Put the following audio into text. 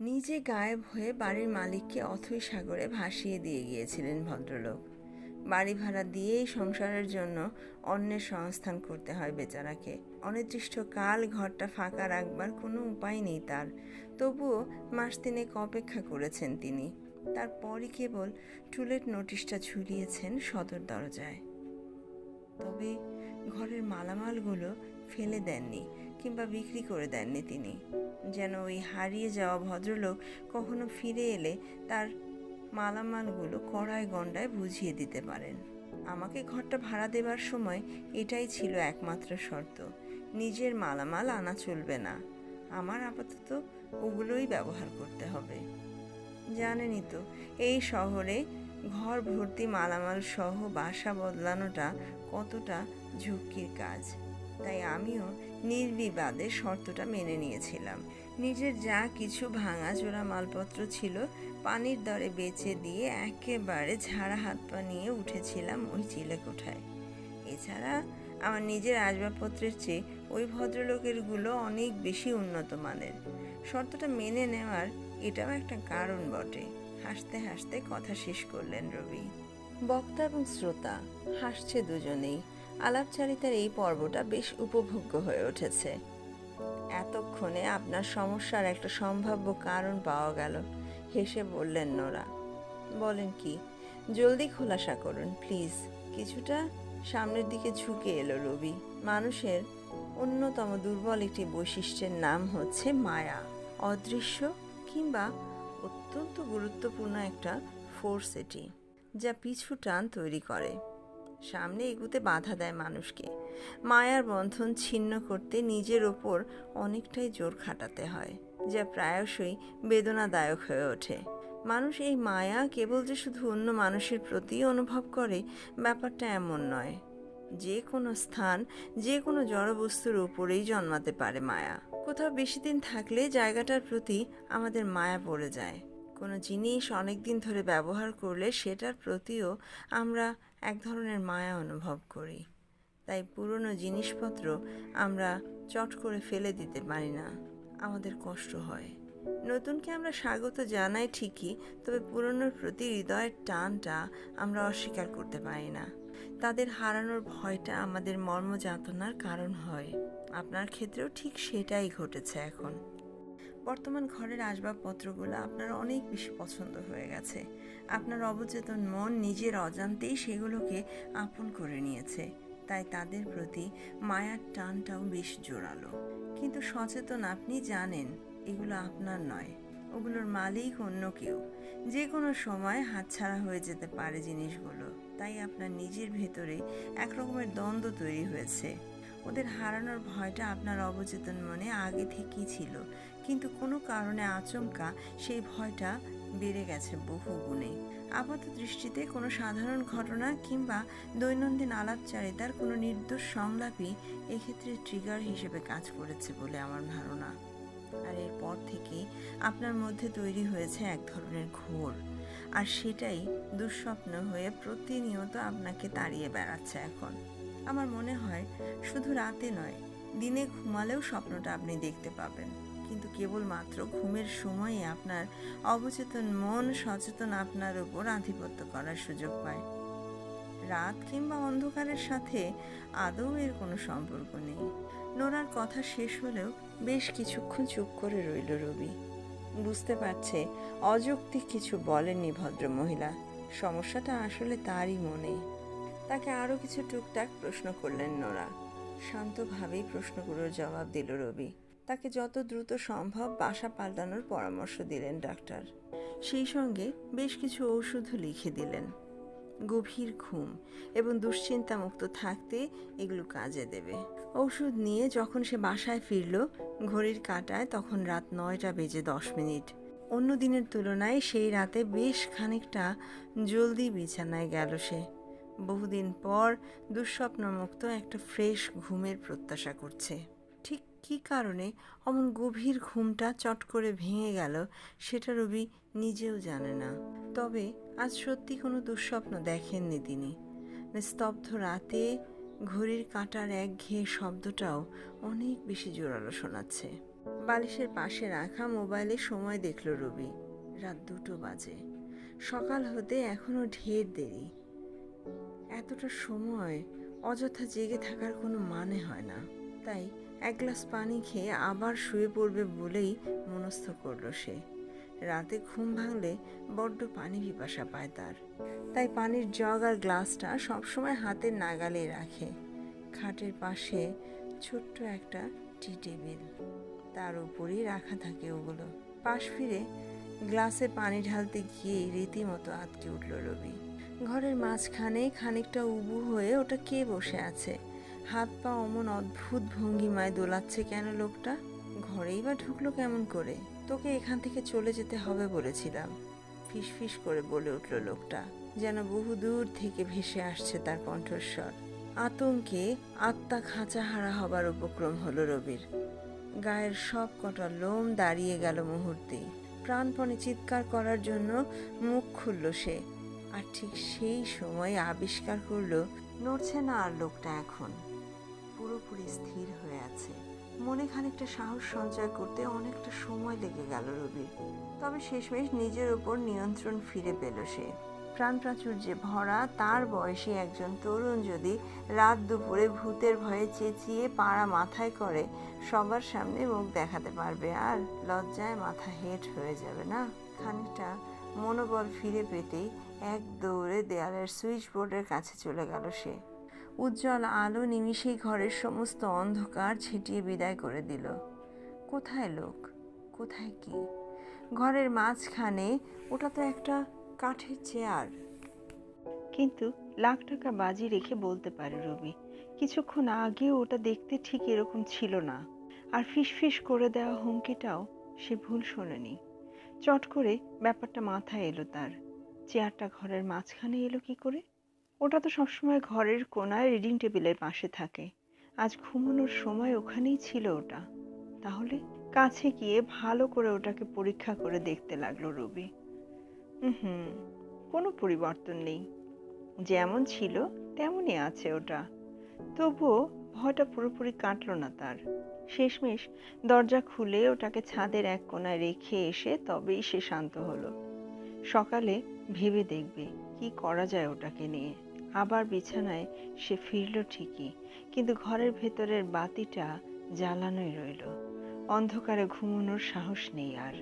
নিজে গায়েব হয়ে বাড়ির মালিককে অথৈ সাগরে ভাসিয়ে দিয়ে গিয়েছিলেন ভদ্রলোক। বাড়ি ভাড়া দিয়েই সংসারের জন্য অন্যের সংস্থান করতে হয় বেচারাকে। অনির্দিষ্ট কাল ঘরটা ফাঁকা রাখবার কোনো উপায় নেই তার। তবুও মাস তিনেক অপেক্ষা করেছেন তিনি। তারপরই কেবল টুলেট নোটিশটা ঝুলিয়েছেন সদর দরজায়। তবে ঘরের মালামালগুলো ফেলে দেননি। কিংবা বিক্রি করে দেননি তিনি। যেন ওই হারিয়ে যাওয়া ভদ্রলোক কখনো ফিরে এলে তার মালামালগুলো কড়ায় গণ্ডায় বুঝিয়ে দিতে পারেন। আমাকে ঘরটা ভাড়া দেবার সময় এটাই ছিল একমাত্র শর্ত। নিজের মালামাল আনা চলবে না। আমার আপাতত ওগুলোই ব্যবহার করতে হবে। জানেনই তো, এই শহরে ঘর ভর্তি মালামাল সহ বাসা বদলানোটা কতটা ঝুঁকির কাজ। তাই আমিও নির্বিবাদে শর্তটা মেনে নিয়েছিলাম। নিজের যা কিছু ভাঙা ভাঙাচোরা মালপত্র ছিল পানির দরে বেচে দিয়ে একেবারে ঝাড়া হাত পা নিয়ে উঠেছিলাম ওই চিলেকোঠায়। এছাড়া আমার নিজের আসবাবপত্রের চেয়ে ওই ভদ্রলোকেরগুলো অনেক বেশি উন্নত মানের। শর্তটা মেনে নেওয়ার এটাও একটা কারণ বটে। হাসতে হাসতে কথা শেষ করলেন রবি। বক্তা এবং শ্রোতা, হাসছে দুজনেই। আলাপচারিতার এই পর্বটা বেশ উপভোগ্য হয়ে উঠেছে। এতক্ষণে আপনার সমস্যার একটা সম্ভাব্য কারণ পাওয়া গেল, হেসে বললেন নোরা। বলেন কি, জলদি খোলাসা করুন, প্লিজ। কিছুটা সামনের দিকে ঝুঁকে এলো রবি। মানুষের অন্যতম দুর্বল একটি বৈশিষ্ট্যের নাম হচ্ছে মায়া। অদৃশ্য কিংবা অত্যন্ত গুরুত্বপূর্ণ একটা ফোর্স এটি, যা পিছু টান তৈরি করে। সামনে এগুতে বাধা দেয় মানুষকে। মায়ার বন্ধন ছিন্ন করতে নিজের ওপর অনেকটাই জোর খাটাতে হয়, যা প্রায়শই বেদনাদায়ক হয়ে ওঠে। মানুষ এই মায়া কেবল যে শুধু অন্য মানুষের প্রতি অনুভব করে, ব্যাপারটা এমন নয়। যে কোনো স্থান, যে কোনো জড়বস্তুর উপরেই জন্মাতে পারে মায়া। কোথাও বেশি দিন থাকলে জায়গাটার প্রতি আমাদের মায়া পড়ে যায়। কোনো জিনিস অনেক দিন ধরে ব্যবহার করলে সেটার প্রতিও আমরা এক ধরনের মায়া অনুভব করি। তাই পুরনো জিনিসপত্র আমরা চট করে ফেলে দিতে পারি না। আমাদের কষ্ট হয়। নতুনকে আমরা স্বাগত জানাই ঠিকই, তবে পুরনোর প্রতি হৃদয়ের টানটা আমরা অস্বীকার করতে পারি না। তাদের হারানোর ভয়টা আমাদের মর্মযাতনার কারণ হয়। আপনার ক্ষেত্রেও ঠিক সেটাই ঘটেছে এখন। বর্তমান ঘরের আসবাবপত্রগুলো আপনার অনেক বেশি পছন্দ হয়ে গেছে। আপনার অবচেতন মন নিজের অজান্তেই সেগুলোকে আপন করে নিয়েছে। তাই তাদের প্রতি মায়ার টানটাও বেশ জোরালো। কিন্তু সচেতন আপনি জানেন, এগুলো আপনার নয়। ওগুলোর মালিক অন্য কেউ। যে কোনো সময় হাতছাড়া হয়ে যেতে পারে জিনিসগুলো। তাই আপনার নিজের ভেতরে এক রকমের দ্বন্দ্ব তৈরি হয়েছে। ওদের হারানোর ভয়টা আপনার অবচেতন মনে আগে থেকেই ছিল। কিন্তু কোনো কারণে আচমকা সেই ভয়টা বেড়ে গেছে বহু গুণে। আপাত দৃষ্টিতে কোনো সাধারণ ঘটনা কিংবা দৈনন্দিন আলাপচারিতার কোনো নির্দোষ সংলাপই এক্ষেত্রে ট্রিগার হিসেবে কাজ করেছে বলে আমার ধারণা। আর এরপর থেকে আপনার মধ্যে তৈরি হয়েছে এক ধরনের ঘোর। আর সেটাই দুঃস্বপ্ন হয়ে প্রতিনিয়ত আপনাকে তাড়িয়ে বেড়াচ্ছে এখন। আমার মনে হয় শুধু রাতে নয়, দিনে ঘুমালেও স্বপ্নটা আপনি দেখতে পাবেন। কিন্তু কেবলমাত্র ঘুমের সময়ে আপনার অবচেতন মন, সচেতন আপনার উপর আধিপত্য করার সুযোগ পায়। রাত কিংবা অন্ধকারের সাথে আদৌ এর কোনো সম্পর্ক নেই। নোরার কথা শেষ হলেও বেশ কিছুক্ষণ চুপ করে রইল রবি। বুঝতে পারছে অযৌক্তিক কিছু বলেননি ভদ্রমহিলা। সমস্যাটা আসলে তারই মনে। তাকে আরও কিছু টুকটাক প্রশ্ন করলেন নোরা। শান্তভাবেই প্রশ্নগুলোর জবাব দিল রবি। তাকে যত দ্রুত সম্ভব বাসা পাল্টানোর পরামর্শ দিলেন ডাক্তার। সেই সঙ্গে বেশ কিছু ঔষধও লিখে দিলেন। গভীর ঘুম এবং দুশ্চিন্তামুক্ত থাকতে এগুলো কাজে দেবে। ঔষধ নিয়ে যখন সে বাসায় ফিরল, ঘড়ির কাঁটায় তখন রাত নয়টা বেজে দশ মিনিট। অন্য দিনের তুলনায় সেই রাতে বেশ খানিকটা জলদি বিছানায় গেল সে। বহুদিন পর দুঃস্বপ্নমুক্ত একটা ফ্রেশ ঘুমের প্রত্যাশা করছে। ঠিক কী কারণে অমন গভীর ঘুমটা চট করে ভেঙে গেল সেটা রবি নিজেও জানে না। তবে আজ সত্যি কোনো দুঃস্বপ্ন দেখেননি তিনি। স্তব্ধ রাতে ঘড়ির কাঁটার এক ঘেয়ে শব্দটাও অনেক বেশি জোরালো শোনাচ্ছে। বালিশের পাশে রাখা মোবাইলে সময় দেখল রবি। রাত দুটো বাজে। সকাল হতে এখনও ঢের দেরি। এতটা সময় অযথা জেগে থাকার কোনো মানে হয় না। তাই এক গ্লাস পানি খেয়ে আবার শুয়ে পড়বে বলেই মনস্থ করল সে। রাতে ঘুম ভাঙলে বড্ড পানি পিপাসা পায় তার। তাই পানির জগ আর গ্লাসটা সবসময় হাতের নাগালে রাখে। খাটের পাশে ছোট্ট একটা টি টেবিল। তার উপরই রাখা থাকে ওগুলো। পাশ ফিরে গ্লাসে পানি ঢালতে গিয়ে রীতিমতো আটকে উঠল রবি। ঘরের মাঝখানে খানিকটা উবু হয়ে ওটা কে বসে আছে? হাত পা অমন অদ্ভুত ভঙ্গিমায় দোলাচ্ছে কেন লোকটা? ঘরেই বা ঢুকলো কেমন করে? তোকে এখান থেকে চলে যেতে হবে বলেছিলাম। ফিস ফিস করে বলে উঠল লোকটা, যেন বহু দূর থেকে ভেসে আসছে তার কণ্ঠস্বর। আতঙ্কে আত্মা খাঁচাহারা হবার উপক্রম হলো রবির। গায়ের সব কটা লোম দাঁড়িয়ে গেল মুহূর্তেই। প্রাণপণে চিৎকার করার জন্য মুখ খুলল সে। আর ঠিক সেই সময় আবিষ্কার করল, নড়ছে না আর লোকটা এখন। পুরোপুরি স্থির হয়ে আছে। মনে খানিকটা সাহস সঞ্চয় করতে অনেকটা সময় লেগে গেল রবির তবে শেষমেশ নিজের ওপর নিয়ন্ত্রণ ফিরে পেল সে। প্রাণ প্রাচুর্যে ভরা তার বয়সী একজন তরুণ যদি রাত দুপুরে ভূতের ভয়ে চেঁচিয়ে পাড়া মাথায় করে, সবার সামনে মুখ দেখাতে পারবে। আর লজ্জায় মাথা হেট হয়ে যাবে না? খানিকটা মনোবল ফিরে পেতেই এক দৌড়ে দেয়ালের সুইচ বোর্ডের কাছে চলে গেল সে। উজ্জ্বল আলো নিমিষেই ঘরের সমস্ত অন্ধকার ছিটিয়ে বিদায় করে দিল। কোথায় লোক? কোথায় কি? ঘরের মাঝখানে ওটা তো একটা কাঠের চেয়ার। কিন্তু লাখ টাকা বাজি রেখে বলতে পারে রবি, কিছুক্ষণ আগেও ওটা দেখতে ঠিক এরকম ছিল না। আর ফিসফিস করে দেওয়া হুমকিটাও সে ভুল শোনেনি। চট করে ব্যাপারটা মাথায় এলো তার। চেয়ারটা ঘরের মাঝখানে এলো কি করে? ওটা তো সবসময় ঘরের কোনায় রিডিং টেবিলের পাশে থাকে। আজ ঘুমানোর সময় ওখানেই ছিল ওটা। তাহলে কাছে গিয়ে ভালো করে ওটাকে পরীক্ষা করে দেখতে লাগল রবি। হুম কোনো পরিবর্তন নেই। যেমন ছিল, তেমনই আছে ওটা। তবুও ভয়টা পুরোপুরি কাটলো না তার। শেষমেশ দরজা খুলে ওটাকে ছাদের এক কোনায় রেখে এসে তবেই সে শান্ত হলো। সকালে ভেবে দেখবে কি করা যায় ওটাকে নিয়ে। আবার বিছানায় সে ফিরল ঠিকই, কিন্তু ঘরের ভেতরের বাতিটা জ্বালানোই রইল। অন্ধকারে ঘুমানোর সাহস নেই আর।